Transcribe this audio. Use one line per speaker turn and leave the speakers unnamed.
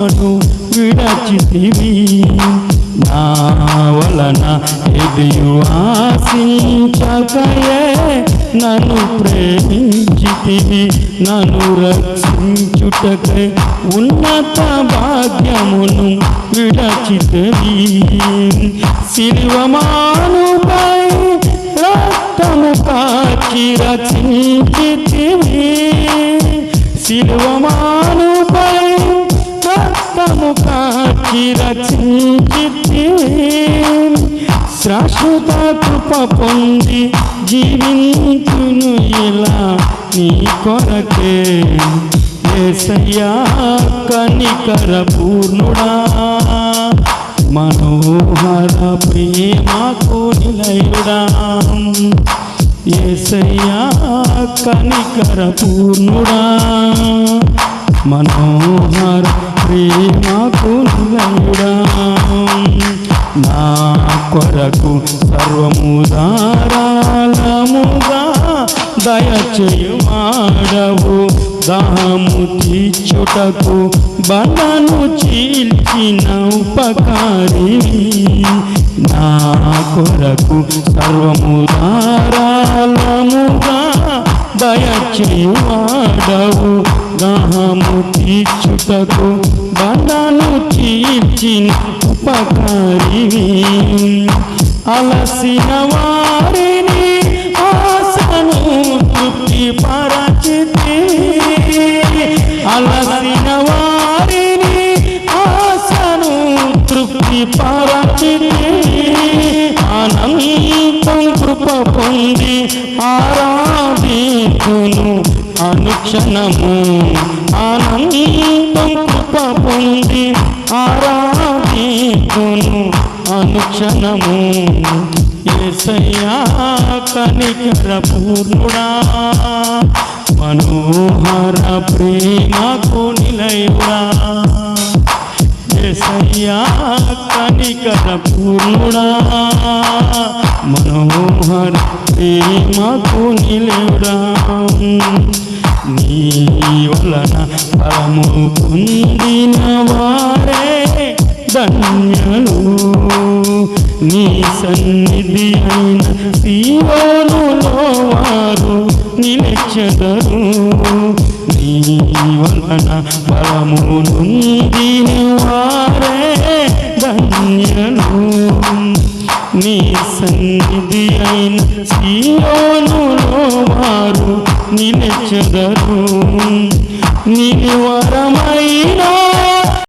నన్ను విడచితివి. నా వలన ఎదియు ఆశించకయే నన్ను ప్రేమించితివి. నన్ను రక్షించుటకై ఉన్నత భాగ్యమును విడచితివి. శిల్వమానుపై రక్తము కాచి రచించితివి శిల్వమానుపై రక్తము కాచి రచించితివి శాశ్వత కృప పొంది జీవించును ఇలా నీ కొరకే ఏసయ్యా కనికర పూర్ణుడా మనోహర ప్రేమకు నిలయుడా ఏసయ్యా కనికర పూర్ణుడా మనోహర ప్రేమకు నిలయుడా నా కొరకు సర్వము దారాలముగా దయచేయుమాడవు. దాము తీర్చుటకు బలను చీల్చిన ఉపకారి నా కొరకు సర్వము దారాలముగా దయచేవాడవు దాహము తీర్చుటకు బలను తీర్చిన ఉపకారి అలసిన వారిని ఆశను తృప్తి పరచితి. అలసిన వారిని ఆశను తృప్తి పరచితి. అనంతం కృప పొంది ఆరాధితును అనుక్షణము ఆనందం కృప పొంది ఆరాధితును అనుక్షణము. ఏసయ్యా కనికర పూర్ణుడా మనోహర ప్రేమకు నిలయుడా. ఏసయ్యా కనికర పూర్ణుడా మనోహర ప్రేమకు నిలయుడా నీ వలన ఫలము పొందిన వారే ధన్యలు. నీ సన్నిధి అయిన సీయోనులో వారు నిలిచెదరు. నీ వలన ఫలము నొందిన వారే ధన్యను నీ సన్నిధి అయిన సీయోనులో వారు నిలచెదరు. నీ వరమైనా